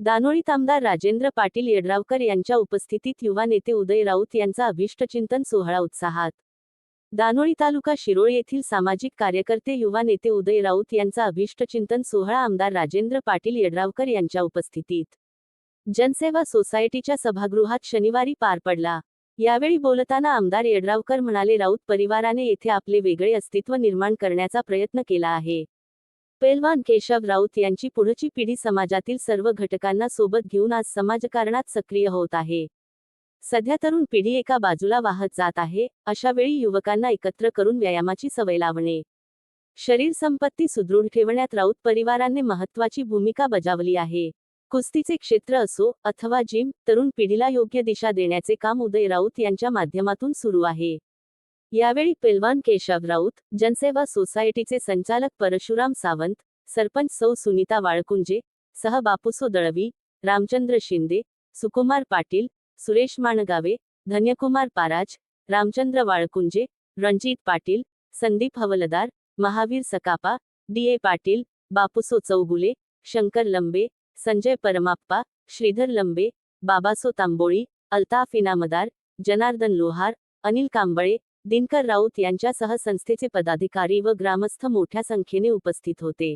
दानोळीत आमदार राजेंद्र पाटील येड्रावकर यांच्या उपस्थितीत युवा नेते उदय राऊत यांचा अभिष्टचिंतन सोहळा उत्साहात. दानोळी तालुका शिरोळ येथील सामाजिक कार्यकर्ते युवा नेते उदय राऊत यांचा अभिष्टचिंतन सोहळा आमदार राजेंद्र पाटील येड्रावकर यांच्या उपस्थितीत. जनसेवा सोसायटीच्या सभागृहात शनिवारी पार पडला. यावेळी बोलताना आमदार येड्रावकर म्हणाले राऊत परिवाराने येथे आपले वेगळे अस्तित्व निर्माण करण्याचा प्रयत्न केला आहे. पेलवान केशव राऊत यांची पुढची पिढी समाजातील सर्व घटकांना सोबत घेऊन आज समाजकारणात सक्रिय होत आहे. सध्या तरुण पिढी एका बाजूला वाहत जात आहे अशा वेळी युवकांना एकत्र करून व्यायामाची सवय लावणे. शरीर संपत्ती सुदृढ ठेवण्यात राऊत परिवाराने महत्वाची भूमिका बजावली आहे. कुस्तीचे क्षेत्र असो अथवा जिम तरुण पिढीला योग्य दिशा देण्याचे काम उदय राऊत यांच्या माध्यमातून सुरू आहे. यावेळी पेलवान केशव राऊत जनसेवा सोसायटीचे संचालक परशुराम सावंत सरपंच सौ सुनीता वाळकुंजे सह बापूसो दळवी रामचंद्र शिंदे सुकुमार पाटील सुरेश माणगावे धन्यकुमार पाराज रामचंद्र वाळकुंजे रणजित पाटील संदीप हवलदार महावीर सकापा डी ए पाटील बापूसो चौगुले शंकर लंबे संजय परमाप्पा श्रीधर लंबे बाबासो तांबोळी अल्ताफ इनामदार जनार्दन लोहार अनिल कांबळे दिनकर राऊत यांच्यासह संस्थेचे पदाधिकारी व ग्रामस्थ मोठ्या संख्येने उपस्थित होते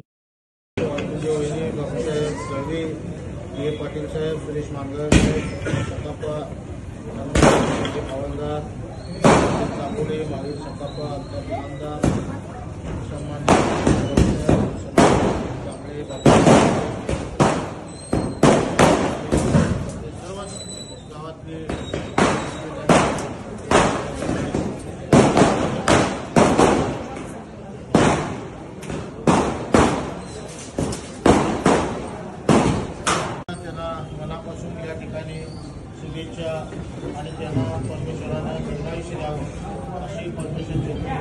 शुभेच्छा आणि त्यांना परमेश्वरानं दीर्घायुष्य द्यावं अशी परमेश्वरची उपमा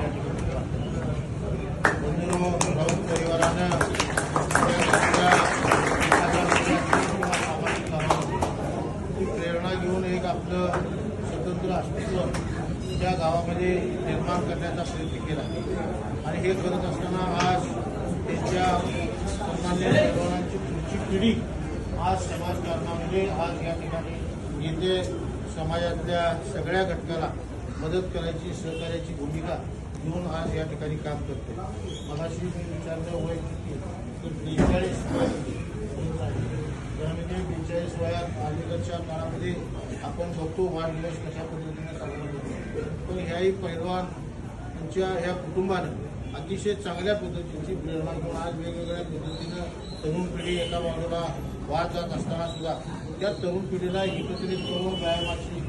राऊत परिवारानं सामाजिक कामामध्ये प्रेरणा घेऊन एक आपलं स्वतंत्र अस्तित्व त्या गावामध्ये निर्माण करण्याचा प्रयत्न केला. आणि हे करत असताना आज त्यांच्या सन्मान्य पैलवानांची पुढची पिढी आज समाजकारणामध्ये आज या ठिकाणी येथे समाजातल्या सगळ्या घटकाला मदत करायची सहकार्याची भूमिका घेऊन आज या ठिकाणी काम करते मगाशी मी विचारलं वय किती तर बेचाळीस त्यामध्ये बेचाळीस वयात अलीकडच्या काळामध्ये आपण बघतो वाढदिवस कशा पद्धतीने साजरा करतो पण ह्याही पैलवान त्यांच्या ह्या कुटुंबानं अतिशय चांगल्या पद्धतीची प्रेरणा घेऊन आज वेगवेगळ्या पद्धतीनं तरुण पिढी एका बाजूला वाढ जात असताना सुद्धा त्या तरुण पिढीला एकत्रित करून व्यायामाची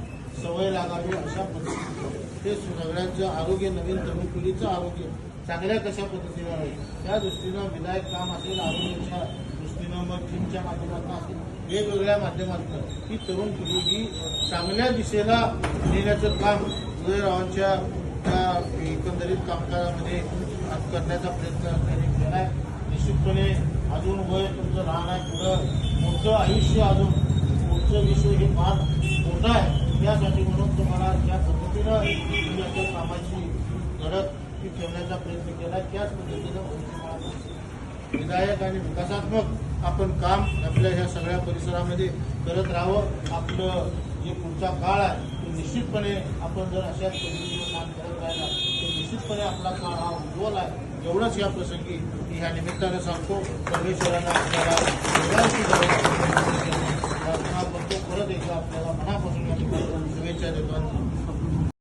सवय लागावी अशा पद्धतीने ते सगळ्यांचं आरोग्य नवीन तरुण पिढीचं आरोग्य चांगल्या कशा पद्धतीनं राहील त्या दृष्टीनं विधायक काम असेल आरोग्याच्या दृष्टीनं मग जिमच्या माध्यमातून असेल वेगवेगळ्या माध्यमातून. ही तरुण पिढी ही चांगल्या दिशेला नेण्याचं काम उदयरावांच्या त्या एकंदरीत कामकाजामध्ये करण्याचा प्रयत्न त्यांनी केला आहे. निश्चितपणे अजून वय तुमचं लहान आहे पुढं मोठं आयुष्य अजून पुढचं विश्व हे फार मोठं आहे. त्यासाठी म्हणून तुम्हाला ज्या पद्धतीनं तुम्ही आपल्या कामाची लढत ती ठेवण्याचा प्रयत्न केला. त्याच पद्धतीनं विधायक आणि विकासात्मक आपण काम आपल्या ह्या सगळ्या परिसरामध्ये करत राहावं. आपलं जे पुढचा काळ आहे. तो निश्चितपणे आपण जर अशाच पद्धतीने काम करत राहिला तर निश्चितपणे आपला काळ हा उज्ज्वल आहे. एवढंच या प्रसंगी मी ह्या निमित्तानं सांगतो परमेश्वरानं आपल्याला सगळ्यांची प्रार्थना करतो. परत एकदा आपल्याला मनापासून शुभेच्छा देतो.